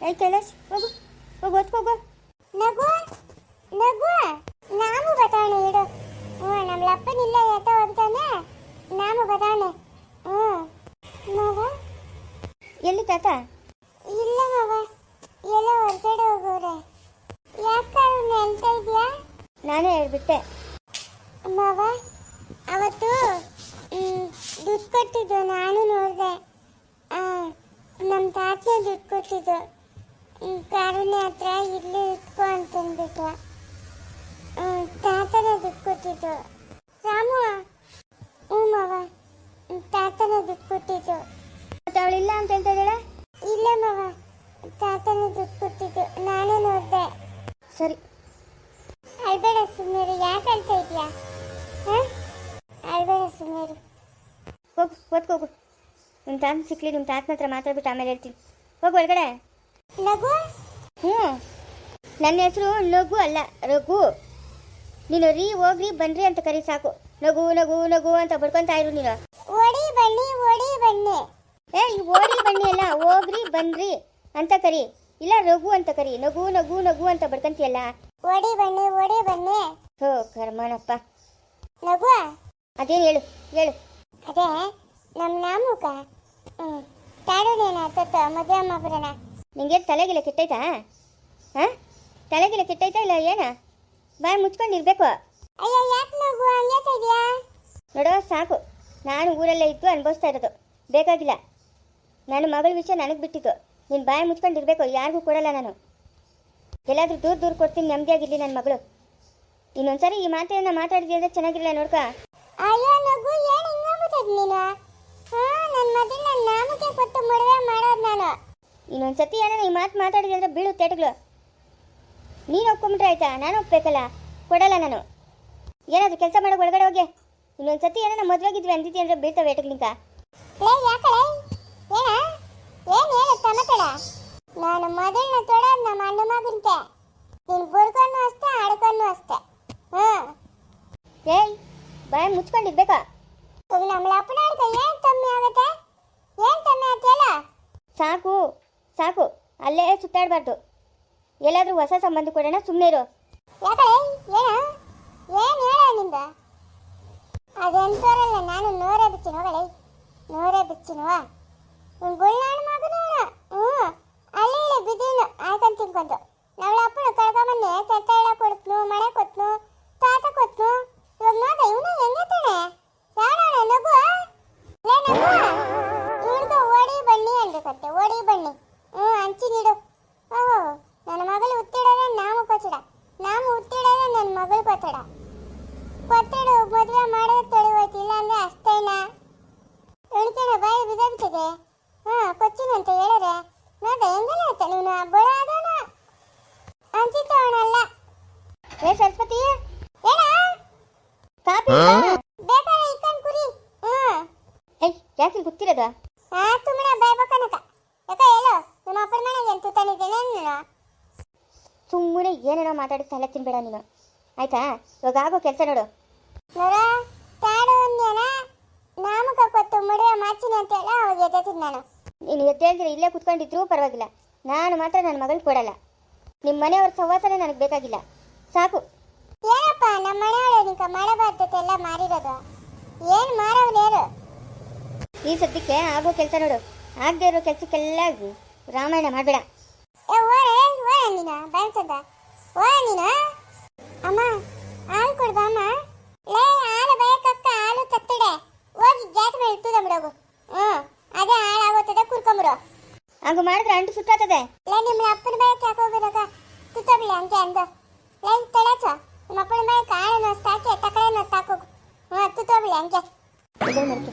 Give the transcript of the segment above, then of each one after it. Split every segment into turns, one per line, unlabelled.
ಏ ಕೈಲಾಶ್ ಹೋಗು ಹೋಗು ಹೊತ್ಕೋಗು
ನಗು ನಗು ನಾನು ಬತಾವಣೆ ಇಡು. ಹ್ಞೂ ನಮ್ಮ ಲಪ್ಪನಿಲ್ಲ ಎತ್ತ ಹೋಗ್ತಾನೆ ನಾನು ಬತಾಣೆ ಹ್ಞೂ. ಮಗ?
ಎಲ್ಲಿ ತಾತ?
ಇಲ್ಲ ಮಗ. ಎಲ್ಲ ಹೊರಗಡೆ ಹೋಗೋರೆ ಯಾಕೆ ಅವ್ನು ಹೇಳ್ತಾ ಇದೆಯಾ?
ನಾನೇ ಹೇಳ್ಬಿಟ್ಟೆ.
ಮಗ ಅವತ್ತು ದುಡ್ಡು ಕೊಟ್ಟಿದ್ದು ನಾನು ನೋಡಿದೆ. ನಮ್ಮ ತಾತನೇ ದುಡ್ಡು ಕೊಟ್ಟಿದ್ದು. ಕಾರುಣ್ಯ ಹತ್ರ ಇಲ್ಲಿ ಇಟ್ಕೊ ಅಂತಂದ್ಬಿಟ್ಟು ತಾತನ ತಾತನೇ ದುಡ್ಡು ಕೊಟ್ಟಿದ್ದು. ರಾಮು, ಹ್ಞೂ ಮಗ ತಾತನ ತಾತನೇ ದುಡ್ಡು ಕೊಟ್ಟಿದ್ದು.
ಮತ್ತೆ ಅವಳಿಲ್ಲ ಅಂತ ಹೇಳ್ತಾ
ಇಲ್ಲ ಮಗ ತಾತನ ದುಡ್ಡು ಕೊಟ್ಟಿದ್ದು. ನಾನೇ ನೋಡಿದೆ.
ಸರಿ.
ಅಳ್ಬೇಡ ಸುಮ್ಮನೆ ಯಾಕೆ ಅಳ್ತಾ ಇದೆಯಾ ಹಾಂ? ಅಳ್ಬೇಡ ಸುಮ್ಮನೆ
ಹೋಗು ಓದ್ಕೋಗು ನಿಮ್ಮ ತಾತ ಸಿಕ್ಲಿ ನಿಮ್ಮ ತಾತನ ಹತ್ರ ಮಾತಾಡ್ಬಿಟ್ಟು ಆಮೇಲೆ ಹೇಳ್ತೀನಿ. ಹೋಗು ಒಳಗಡೆ.
ನಗು
ಹ್ಞೂ. ನನ್ನ ಹೆಸರು ನಗು ಅಲ್ಲ ರಘು. ನೀನು ರೀ ಹೋಗ್ರಿ ಬನ್ರಿ ಅಂತ ಕರಿ ಸಾಕು. ನಗು ನಗು ನಗು ಅಂತ ಬಡ್ಕೊಂತಾ ಇರು ನೀನು.
ಓಡಿ ಬನ್ನಿ ಓಡಿ ಬನ್ನಿ.
ಏ ಓಡಿ ಬನ್ನಿ ಅಲ್ಲ ಹೋಗ್ರಿ ಬನ್ರಿ ಅಂತ ಕರಿ. ಇಲ್ಲ ರಘು ಅಂತ ಕರಿ. ನಗು ನಗು ನಗು ಅಂತ ಬಡ್ಕಂತೀಯಲ್ಲ.
ಓಡಿ ಬನ್ನಿ ಓಡಿ ಬನ್ನಿ.
ಹೋ ಕರ್ಮನಪ್ಪ.
ನಗು
ಅದೇನು ಹೇಳು ಹೇಳು.
ಅದೇ ನಮ್ಮ ನಾಮುಕ. ಹ್ಞೂ ತಾಡೋದೇನ ತತ್ತ ಮದುವೆ ಮಾಡ್ಬಿಡೋಣ
ನಿಂಗೆ ತಲೆಗಿಲ್ಲ ಕೆಟ್ಟೈತಾ? ಹಾಂ? ತಲೆಗಿಲ್ಲ ಕೆಟ್ಟೈತಾ ಇಲ್ಲ ಏನ? ಬಾಯಿ ಮುಚ್ಕೊಂಡಿರ್ಬೇಕು. ನೋಡೋ ಸಾಕು. ನಾನು ಊರಲ್ಲೇ ಇದ್ದು ಅನುಭವಿಸ್ತಾ ಇರೋದು. ಬೇಕಾಗಿಲ್ಲ. ನನ್ನ ಮಗಳ ವಿಷಯ ನನಗೆ ಬಿಟ್ಟಿತ್ತು ನೀನು ಬಾಯಿ ಮುಚ್ಕೊಂಡಿರ್ಬೇಕು. ಯಾರಿಗೂ ಕೊಡಲ್ಲ ನಾನು. ಎಲ್ಲಾದರೂ ದೂರ ದೂರ ಕೊಡ್ತೀನಿ. ನೆಮ್ಮದಿಯಾಗಿರಲಿ ನನ್ನ ಮಗಳು. ಇನ್ನೊಂದ್ಸರಿ ಈ ಮಾತನ್ನ ಮಾತಾಡಿದ್ವಿ ಅಂದ್ರೆ ಚೆನ್ನಾಗಿರಲ್ಲ ನೋಡ್ಕ.
ಅಯ್ಯೋ ನಗು ಏನು ಹಿಂಗಾಗ್ಬಿಟ್ಟದ್ ನೀನು? ಹಾಂ ನನ್ನ ಮದುವೆ ನನ್ನ ನಾಮಕ್ಕೆ ಕೊಟ್ಟು ಮದುವೆ ಮಾಡೋದು ನಾನು.
ಇನ್ನೊಂದ್ಸತಿ ಏನಾರ ಈ ಮಾತು ಮಾತಾಡಿದ್ರೆ ಅಂದ್ರೆ ಬೀಳು ತೆಟಗಳು. ನೀನು ಒಪ್ಕೊಂಬಿಟ್ರೆ ಆಯ್ತಾ? ನಾನು ಒಪ್ಬೇಕಲ್ಲ? ಕೊಡಲ್ಲ ನಾನು. ಏನಾದರೂ ಕೆಲಸ ಮಾಡೋಕೆ ಒಳಗಡೆ ಹೋಗಿ. ಇನ್ನೊಂದ್ಸತಿ ಏನಾರ ಏನೋ ಅಂದ್ರೆ ಬೀಳ್ತಾವೆ
ಲೇ ಯಾಕಳೆ ಏನ? ಏನ್ ಹೇಳು ತಮತಡ ನಾನು ಮೊದಲನ್ನ ತೊಡೋದು ನಮ್ಮ ಅಣ್ಣ ಮಗನ್ಗೆ ನೀನು ಬುರ್ಕೊಂಡು ಅಷ್ಟೇ ಆಡ್ಕೊಂಡು ಅಷ್ಟೇ. ಹ್ಮ್
ಏಯ್ ಬಾಯ್ ಮುಚ್ಕೊಂಡಿರ್ಬೇಕಾ?
ನಮ್ಮ ಅಪ್ಪನ ಏನ್ ಕಮ್ಮಿ ಆಗತ್ತೆ? ಏನ್ ಕಮ್ಮಿ ಆಗ್ತಿಯಲ್ಲ?
ಸಾಕು. ಸಾಕು, ಅಲ್ಲೇ ಸುತ್ತಾಡಬಾರ್ದು. ಎಲ್ಲಾದರೂ ಹೊಸ ಸಂಬಂಧ ಕೊಡೋಣ ಸುಮ್ಮನೆ ಇರು.
ಯಾಕಳೆ? ಏನು? ಏನು ಹೇಳ ನಿಂದ? ಅದೆಂತೋರಲ್ಲ ನಾನು ನೋರೇ ಬಿಚ್ಚಿನ ಹೋಗಳೆ ನೋರೇ ಬಿಚ್ಚಿನವ ನಿನ್ ಗುಳ್ನಾಣ ಮಗನು ಹ್ಞೂ. ಅಲ್ಲಿ ಇಲ್ಲಿ ಬಿದ್ದೀನು ಆಯ್ಕೊಂಡ್ ತಿನ್ಕೊಂಡು. ನಮ್ಮ ಅಪ್ಪನ ಕಳ್ಕೊಂಬನ್ನಿ ಕೊಡ್ತ್ನು ಮಳೆ ಕೊಟ್ನು, ತಾತ ಕೊತ್ನು ಇವಾಗ ನೋಡ ಇವನು ಹೆಂಗೆ ತಾನೆ ಯಾವಣ ಬಿದ್ದೋಗ್ತದೆ ಹಾ ಕೊಚ್ಚಿನ ಅಂತ ಹೇಳಿದ್ರೆ ನೋಡ ಹೆಂಗೆಲ್ಲ ಆಯ್ತ? ನೀನು ಬಡ ಅಂತಿತ್ತ ಅವನಲ್ಲ
ಏ ಸರಸ್ವತಿ
ಏನ
ಕಾಪಿ
ಬೇಕಾದ್ರೆ ಇಕ್ಕನ್ ಕುರಿ
ಏಯ್ ಯಾಕೆ ಗೊತ್ತಿರೋದು
ಹಾ ತುಮಣ ಬಾಯ್ ಯಾಕ ಹೇಳು ನಿಮ್ಮ ಅಪ್ಪನ ಮನೆಗೆ ಅಂತ
ಸುಮ್ಮನೆ ಏನೇನೋ ಮಾತಾಡಿ ತಲೆ ತಿನ್ಬೇಡ ನೀನು. ಆಯ್ತಾ? ಇವಾಗ ಆಗೋ ಕೆಲಸ ನೋಡು.
ನೋಡ. ನಾಮಕ ಕೊತ್ತು ಮಡುವೆ ಮಾಚಿನಿ ಅಂತ ಹೇಳ ಅವಾಗ ಎದ್ದೆತ್ತಿದ್ ನಾನು.
ನೀನು ಎದ್ದೇಳಿದ್ರೆ ಇಲ್ಲೇ ಕುತ್ಕೊಂಡಿದ್ರು ಪರವಾಗಿಲ್ಲ. ನಾನು ಮಾತ್ರ ನನ್ನ ಮಗಳು ಕೊಡಲ್ಲ. ನಿಮ್ಮ ಮನೆಯವ್ರ ಸಹವಾಸನೇ ನನಗೆ ಬೇಕಾಗಿಲ್ಲ. ಸಾಕು.
ಏನಪ್ಪ ನಮ್ಮ ಮನೆಯೊಳಗೆ ನಿಂಕ ಮಳೆ ಬರ್ತೈತೆ ಎಲ್ಲ ಮಾರಿರೋದು? ಏನು ಮಾರವ್ರು
ಈ ಸದ್ಯಕ್ಕೆ ಆಗೋ ಕೆಲಸ ನೋಡು. ಆಗದೆ ಇರೋ ಕೆಲಸಕ್ಕೆಲ್ಲ ರಾಮಾಯಣ ಮಾಡಬೇಡ.
ನೀನ ಬೆಳ್ಸದ ಓಡ ನೀನ? ಅಮ್ಮ ಹಾಲು ಕೊಡ್ಬಾ ಅಮ್ಮ? ಲೇ ಹಾಲು ಬಯಕಕ್ಕ ಹಾಲು ತತ್ತಡೆ. ಹೋಗಿ ಗ್ಯಾಸ್ ಮೇಲೆ ಇಟ್ಟುದ ಬಿಡೋಗು ಹ್ಞೂ ಅದೇ ಹಾಳಾಗೋತದೆ ಕುರ್ಕೊಂಬಿಡು.
ಹಂಗ ಮಾಡಿದ್ರೆ ಅಂಟು ಸುಟ್ಟಾತದೆ
ಲೇ ನಿಮ್ಮ ಅಪ್ಪನ ಬಾಯಕ್ಕೆ ಹಾಕೋಬಿಡಕ ತುತ್ತಬಿಡಿ ಹಂಗೆ ಅಂದ. ಲೇ ತಡಚ ನಿಮ್ಮ ಅಪ್ಪನ ಬಾಯಕ್ಕೆ ಹಾಳನ್ನು ಸಾಕಿ ತಕಳೆಯನ್ನು ಸಾಕೋಗು ಹ್ಞೂ ತುತ್ತಬಿಡಿ ಹಂಗೆ.
ಎದ್ದೇಳು ಮರಿಕೆ.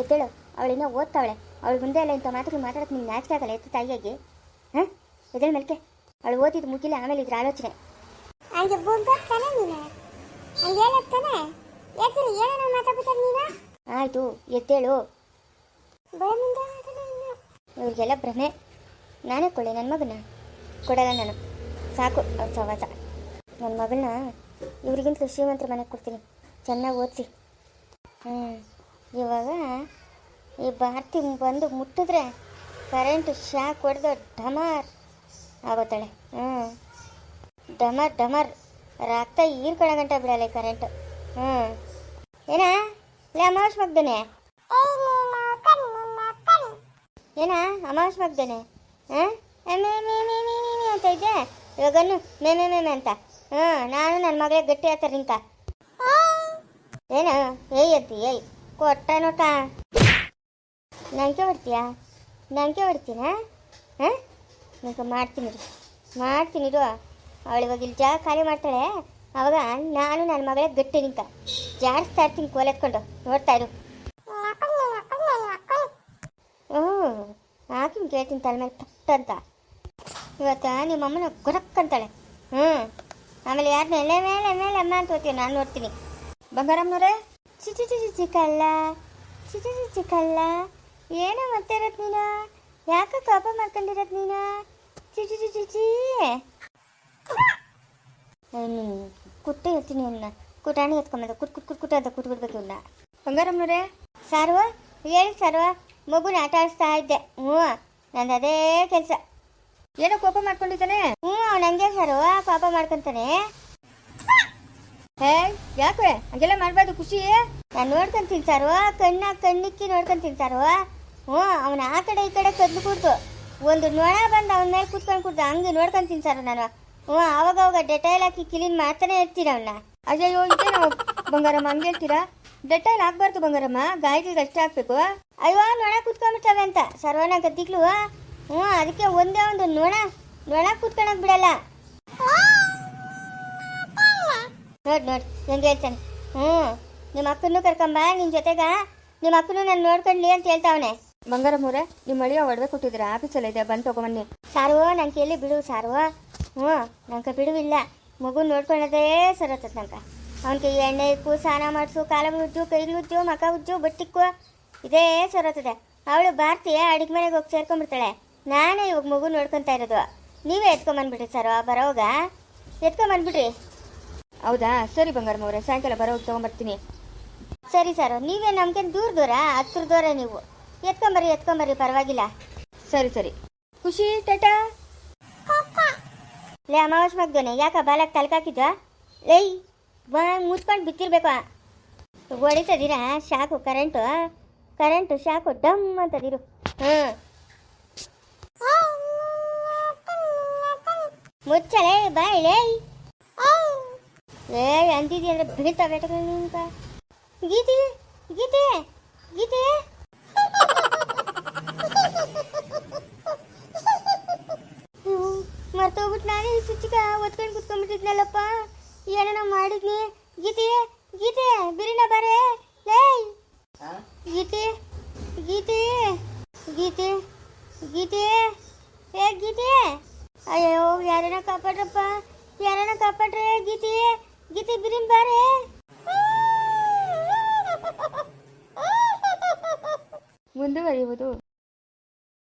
ಎದ್ದೇಳು. ಅವಳಿನ್ನ ಓದ್ತಾವಳೆ. ಅವಳು ಮುಂದೆ ಎಲ್ಲ ಇಂಥ ಮಾತುಗಳು ಮಾತಾಡಕ್ಕೆ ನಿಮ್ಗೆ ನಾಚಿಕೆ ಆಗಲ್ಲ ಎತ್ತು ತಾಯಿಯಾಗಿ. ಹಾಂ? ಎದ್ದೇಳು ಮೆಲ್ಕೆ. ಅವಳು ಓದಿದ್ದು ಮುಗಿಲ್ಲ ಆಮೇಲೆ ಇದ್ರ ಆಲೋಚನೆ.
ಹಂಗೆ ಬುಗ್ಗತ್ತಾನೆ ನೀನು. ಹಂಗೆ ಹೇಳತ್ತಾನೆ ಯಾಕ್ರಿ ಏನೇನೋ ಮಾತಾಡ್ಬಿಟ್ಟಾರ ನೀನು?
ಆಯಿತು, ಎದ್ದೇಳು. ಇವ್ರಿಗೆಲ್ಲ ಭ್ರಮೆ. ನಾನೇ ಕೊಳ್ಳಿ ನನ್ನ ಮಗನ ಕೊಡಲ್ಲ ನಾನು. ಸಾಕು, ಅವ್ರ ಸವಾಸ ನನ್ನ ಮಗಳನ್ನ ಇವ್ರಿಗಿಂತ ಶ್ರೀಮಂತರ ಮನೆಗೆ ಕೊಡ್ತೀನಿ. ಚೆನ್ನಾಗಿ ಓದಿಸಿ. ಹ್ಞೂ ಇವಾಗ ಈ ಭಾರತಿ ಬಂದು ಮುಟ್ಟಿದ್ರೆ ಕರೆಂಟ್ ಶಾಕ್ ಹೊಡೆದು ಡಮಾರ್ ಆಗೋತಾಳೆ ಹ್ಞೂ ಡಮರ್ ಡಮರ್. ರಕ್ತ ಈರ್ಕೊಳ್ಳೋ ಗಂಟ ಬಿಡಲ್ಲ ಕರೆಂಟ್. ಹ್ಞೂ ಏನಾ? ಲೇ ಅಮಾವಾಸ್ ಮಗ್ದನೆ ಏನ ಅಮಾವಾಸ್ ಮಗ್ದನೆ ಅಂತ ಇದ್ದೆ? ಇವಾಗನು ಮೇ ಮೇ ಮೇ ಮೇ ಅಂತ. ಹ್ಞೂ ನಾನು ನನ್ನ ಮಗಳೇ ಗಟ್ಟಿ ಆತರ ನಿಂತ. ಏನು ಏಯ್ ಅಂತಿ ಏಯ್ ಕೊಟ್ಟ ನೋಟ. ನಂಗೆ ಹೊಡ್ತೀಯಾ? ನಂಗೆ ಹೊಡ್ತೀನ? ಹಾಂ ನಿಂಗೆ ಮಾಡ್ತೀನಿ ರೀ ಮಾಡ್ತೀನಿ ಅವಳು ಇವಾಗ ಇಲ್ಲಿ ಜಾಗ ಖಾಲಿ ಮಾಡ್ತಾಳೆ. ಅವಾಗ ನಾನು ನನ್ನ ಮಗಳೇ ಗಟ್ಟಿ ನಿಂತ. ಜಾಡಿಸ್ತಾ ಇರ್ತೀನಿ ಕೋಲೆತ್ಕೊಂಡು ನೋಡ್ತಾ ಇರು. ಹ್ಞೂ ಹಾಕಿ ಕೇಳ್ತೀನಿ ತಲೆ ಮೇಲೆ ಪಟ್ಟಂತ ಇವತ್ತು ನಿಮ್ಮ ಅಮ್ಮನ ಗೊರಕ್ಕಂತಾಳೆ ಹ್ಞೂ, ಆಮೇಲೆ ಯಾರನ್ನ ಮೇಲೆ ಮೇಲೆ ಮೇಲೆ ಅಮ್ಮ ಅಂತ ಹೋಗ್ತೀವಿ ನಾನು ನೋಡ್ತೀನಿ. ಬಂಗಾರಮ್ಮನವ್ರೆ? ಚಿಚಿ ಚಿಚಿ ಚಿಕ್ಕಲ್ಲ. ಚಿಚಿ ಚಿಚಿ ಚಿಕ್ಕಲ್ಲ. ಏನೋ ಮತ್ತೆ ಇರತ್ ನೀನು? ಯಾಕೆ ಕೋಪ ಮಾಡ್ಕೊಂಡಿರತ್ ನೀನು? ಚಿಚಿ ಚಿಚಿ ಚಿ ಕುಟ್ಟೆ ಇರ್ತೀನಿ ಇವನ್ನ ಕುಟಾಣಿ ಎತ್ಕೊಂಬಂದ. ಕುಟ್ ಕುಟ್ ಕುಟ್ ಕುಟ ಅಂತ ಕುಟ್ಬಿಡ್ಬೇಕು ಇವನ್ನ ಬಂಗಾರಮ್ಮನವ್ರೆ? ಸಾರುವ ಹೇಳಿ ಸಾರುವ ಮಗುನ ಆಟ ಆಡಿಸ್ತಾ ಇದ್ದೆ. ಹ್ಞೂ ನಂದು ಅದೇ ಕೆಲಸ. ಏನೋ ಕೋಪ ಮಾಡ್ಕೊಂಡಿದ್ದಾನೆ? ಹ್ಞೂ ಅವ್ನು ಹಂಗೆ ಸಾರು. ಕೋಪ ಮಾಡ್ಕೊಂತಾನೆ. ಹೇ ಯಾಕೆ ಹಂಗೆಲ್ಲ ಮಾಡಬಾರ್ದು ಖುಷಿ? ನಾನು ನೋಡ್ಕೊಂತೀನಿ ಸಾರು. ಕಣ್ಣ ಕಣ್ಣಿಕ್ಕಿ ನೋಡ್ಕೊಂತೀನಿ ಸಾರು. ಹ್ಞೂ ಅವನ ಆ ಕಡೆ ಈ ಕಡೆ ಕದ್ದು ಕೂಡ್ತು ಒಂದು ನೊಣ ಬಂದು ಅವನ ಮೇಲೆ ಕೂತ್ಕೊಂಡು ಕೂಡ್ದು ಹಂಗೆ ನೋಡ್ಕೊಂತೀನಿ ಸಾರು ನಾನು. ಹ್ಞೂ ಅವಾಗವಾಗ ಅವಾಗ ಡೆಟೈಲ್ ಹಾಕಿ ಕ್ಲೀನ್ ಮಾಡ್ತಾನೆ ಇರ್ತೀರ ಅವನ್ನ ಅಯ್ಯೋ ಇದೇನು ಬಂಗಾರಮ್ಮ, ಹಂಗೆ ಹೇಳ್ತೀರಾ? ಡೆಟೈಲ್ ಹಾಕ್ಬಾರ್ದು ಬಂಗಾರಮ್ಮ ಗಾಯಗಳಿಗೆ ಅಷ್ಟೇ ಹಾಕ್ಬೇಕು. ಅಯ್ಯೋ ನೊಣ ಕುತ್ಕೊಂಡ್ಬಿಟ್ಟವೆ ಅಂತ. ಸರ್ವನ ಗದ್ದಿಗ್ಲು. ಹ್ಞೂ ಅದಕ್ಕೆ ಒಂದೇ ಒಂದು ನೊಣ ನೊಣ ಕುತ್ಕೊಳಕ್ ಬಿಡಲ್ಲ. ನೋಡಿ ನೋಡಿ ಹೆಂಗೆ ಹೇಳ್ತಾನೆ. ಹ್ಞೂ ನಿಮ್ಮ ಅಕ್ಕನೂ ಕರ್ಕೊಂಬ ನಿನ್ನ ಜೊತೆಗ. ನಿಮ್ಮ ಅಕ್ಕನೂ ನಾನು ನೋಡ್ಕೊಂಡ್ಲಿ ಅಂತ ಹೇಳ್ತಾವನೆ. ಬಂಗಾರಮ್ಮವ್ರೆ ನಿಮ್ಮ ಮಳಿಯ ಒಡವೆ ಕೊಟ್ಟಿದ್ದೀರಾ? ಆಫೀಸಲ್ಲಿ ಇದೆ ಬಂದು ತಗೊಂಬನ್ನಿ. ಸಾರು ನಂಗೆ ಕೇಳಿ ಬಿಡು ಸಾರು ಹ್ಞೂ ನಂಗೆ ಬಿಡುವಿಲ್ಲ. ಮಗು ನೋಡ್ಕೊಳ್ಳೋದೇ ಸರತ್ತದ ನಂಗೆ ಅವನಿಗೆ ಎಣ್ಣೆ ಇಕ್ಕು ಸ್ನಾನ ಮಾಡಿಸು ಕಾಲ ಉಜ್ಜು ಕೈಲಿ ಉಜ್ಜು ಮಕ ಉಜ್ಜು ಬಟ್ಟಿಕ್ಕು ಇದೇ ಸರತ್ತದೆ ಅವಳು ಭಾರತೀಯ ಅಡುಗೆ ಮನೆಗೆ ಹೋಗಿ ಸೇರ್ಕೊಂಡ್ಬಿಡ್ತಾಳೆ. ನಾನೇ ಇವಾಗ ಮಗು ನೋಡ್ಕೊತಾ ಇರೋದು. ನೀವೇ ಎತ್ಕೊಂಬಂದ್ಬಿಡ್ರಿ ಸರ್ ಬರೋವಾಗ. ಎತ್ಕೊಂಬಂದ್ಬಿಡ್ರಿ. ಹೌದಾ? ಸರಿ ಬಂಗಾರಮ್ಮವ್ರೆ ಸಾಯಂಕಾಲ ಬರೋವಾಗ ತೊಗೊಂಬರ್ತೀನಿ. ಸರಿ ಸರ್ ನೀವೇ ನಮ್ಗೆ ದೂರ ದೂರ? ಹತ್ರ ದೂರ ನೀವು. ಎತ್ಕೊಂಬರ್ರಿ ಎತ್ಕೊಂಬರ್ರಿ ಪರವಾಗಿಲ್ಲ. ಸರಿ ಸರಿ. ಖುಷಿ ಟಾಟಾ. ಲೇ ಅಮಾವಾಸ್ ಮಗ್ದೋನೆ ಯಾಕ ಬಾಲಕ್ ತಲ್ಕಾಕಿದ್ದ ಲೈ ಮುಚ್ಕೊಂಡು ಬಿತ್ತಿರ್ಬೇಕು. ಹೊಡಿತದಿರ ಶಾಕು, ಕರೆಂಟು ಕರೆಂಟು, ಶಾಕು, ಡಮ್ ಅಂತದಿರು ಹ್ಞೂ ಮುಚ್ಚಲೇ ಬಾಯ್, ಲೇ. ಏ ಅಂತಿದ್ದಿ ಅಂದ್ರೆ ಬೀಳ್ತಾವೆ ಗೀತೆ ಗೀತೆ ಗೀತೆ. ಒತ್ಕೊಂಡು ಕುತ್ಕೊಂಡ್ಬಿಟ್ಟಿದ್ನಲ್ಲಪ್ಪ ಏನೋ ಮಾಡಿದ್ನಿ. ಗೀತೆ ಗೀತೆ ಬಿರಿನ ಬಾರೆ. ಲೇ ಗೀತೆ ಗೀತೆ ಗೀತೆ ಗೀತೆ. ಏ ಗೀತೆ! ಅಯ್ಯೋ ಯಾರನ್ನ ಕಾಪಾಡ್ರಪ್ಪ? ಯಾರನ್ನ ಕಾಪಾಡ್ರೆ ಗೀತೆ? ಗೀತೆ ಬಿರಿನ್ ಬಾರೆ. ಮುಂದುವರಿಯುವುದು.